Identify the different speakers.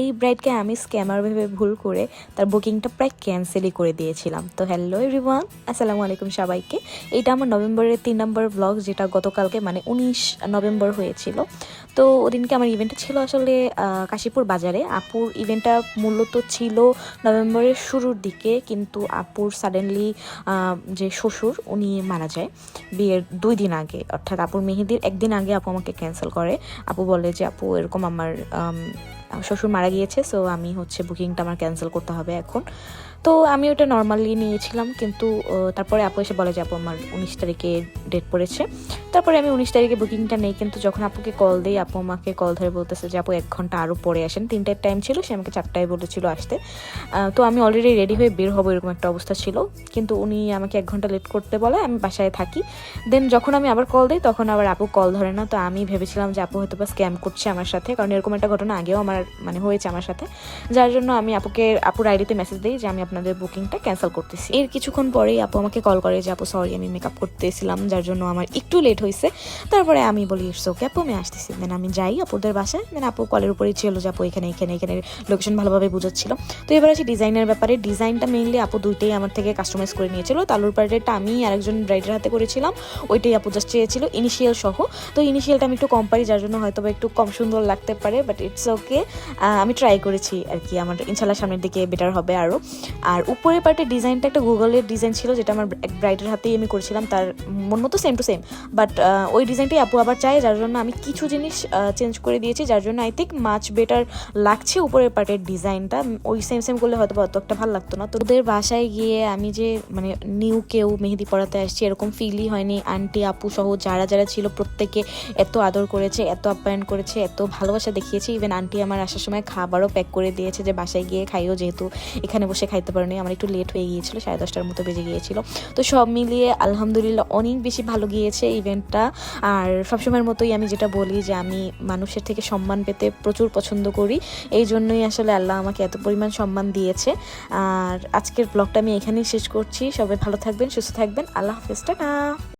Speaker 1: এই ব্রাইডকে আমি স্ক্যামার ভেবে ভুল করে তার বুকিংটা প্রায় ক্যান্সেলই করে দিয়েছিলাম। তো হ্যালো এভরিওয়ান আসসালামু আলাইকুম সবাইকে। এটা আমার নভেম্বরের তিন নম্বর ব্লগ যেটা গতকালকে মানে উনিশ নভেম্বর হয়েছিল। তো ওদিনকে আমার ইভেন্টটা ছিল আসলে কাশীপুর বাজারে। আপুর ইভেন্টটা মূলত ছিল নভেম্বরের শুরুর দিকে, কিন্তু আপুর সাডেনলি যে শ্বশুর, উনি মারা যায় বিয়ের দুই দিন আগে। অর্থাৎ আপুর মেহেদির একদিন আগে আপু আমাকে ক্যান্সেল করে। আপু বলে যে, আপু, এরকম আমার শ্বশুর মারা গিয়েছে সো আমি হচ্ছে বুকিংটা আমার ক্যান্সেল করতে হবে এখন। তো আমি ওটা নর্মালি নিয়েছিলাম, কিন্তু তারপরে আপু এসে বলে যে, আপু, আমার উনিশ তারিখে ডেট পড়েছে। তারপরে আমি উনিশ তারিখে বুকিংটা নেই, কিন্তু যখন আপুকে কল দিই, আপু আমাকে কল ধরে বলতেছে যে, আপু, এক ঘণ্টা আরও পরে আসেন। তিনটার টাইম ছিল, সে আমাকে চারটায় বলেছিল আসতে। তো আমি অলরেডি রেডি হয়ে বের হব, এরকম একটা অবস্থা ছিল। কিন্তু উনি আমাকে এক ঘণ্টা লেট করতে বলে, আমি বাসায় থাকি। দেন যখন আমি আবার কল দিই, তখন আবার আপু কল ধরে না। তো আমি ভেবেছিলাম যে, আপু হয়তো বা স্ক্যাম করছে আমার সাথে, কারণ এরকম একটা ঘটনা আগেও আমার মানে হয়েছে আমার সাথে। যার জন্য আমি আপুকে, আপুর আইডিতে মেসেজ দিই যে, আমি আপনাদের বুকিংটা ক্যান্সেল করতেছি। এর কিছুক্ষণ পরেই আপু আমাকে কল করে যে, আপু সরি আমি মেকআপ করতেছিলাম, যার জন্য আমার একটু লেট হয়েছে তারপরে আমি বলি ইটস ওকে আপু, আমি আসতেছি। দেন আমি যাই আপুদের বাসায়। দেন আপু কলের উপরেই ছিল যে, আপু, এখানে এখানে এখানে লোকেশন ভালোভাবে বুঝাচ্ছিল। তো এবার আসি ডিজাইনের ব্যাপারে। ডিজাইনটা মেইনলি আপু দুইটাই আমার থেকে কাস্টমাইজ করে নিয়েছিল। তালুর পার্টেরটা আমি আরেকজন ব্রাইডের হাতে করেছিলাম। ওইটাই আপু জাস্ট চেয়েছিল ইনিশিয়াল সহ। তো ইনিশিয়ালটা আমি একটু কম পারি, যার জন্য হয়তো একটু কম সুন্দর লাগতে পারে বাট ইটস ওকে আমি ট্রাই করেছি আর কি। আমার ইনশাল্লাহ সামনের দিকে বেটার হবে আরও আর উপরের পার্টের ডিজাইনটা একটা গুগলের ডিজাইন ছিল, যেটা আমার এক ব্রাইডের হাতেই আমি করেছিলাম, তার মন মতো সেম টু সেম বাট ওই ডিজাইনটাই আপু আবার চাই যার জন্য আমি কিছু জিনিস চেঞ্জ করে দিয়েছি, যার জন্য আই থিঙ্ক মাছ বেটার লাগছে উপরের পার্টের ডিজাইনটা। ওই সেম সেম করলে হয়তো অত একটা ভালো লাগতো না। তো ওদের বাসায় গিয়ে আমি যে মানে নিউ কেউ মেহেদি পড়াতে আসছি, এরকম ফিলই হয়নি। আন্টি আপু সহ যারা যারা ছিল, প্রত্যেকে এত আদর করেছে, এত আপ্যায়ন করেছে, এত ভালোবাসা দেখিয়েছে। ইভেন আন্টি আমার আসার সময় খাবারও প্যাক করে দিয়েছে যে, বাসায় গিয়ে খাইও, যেহেতু এখানে বসে খাইতে পারিনি আমার একটু লেট হয়ে গিয়েছিল, সাড়ে দশটার মতো বেজে গিয়েছিল। তো সব মিলিয়ে আলহামদুলিল্লাহ অনেক বেশি ভালো গিয়েছে ইভেন্টটা আর সবসময়ের মতোই আমি যেটা বলি যে আমি মানুষের থেকে সম্মান পেতে প্রচুর পছন্দ করি। এই জন্যই আসলে আল্লাহ আমাকে এত পরিমাণ সম্মান দিয়েছে। আর আজকের ব্লগটা আমি এখানেই শেষ করছি। সবাই ভালো থাকবেন, সুস্থ থাকবেন। আল্লাহ হাফেজ, টাটা!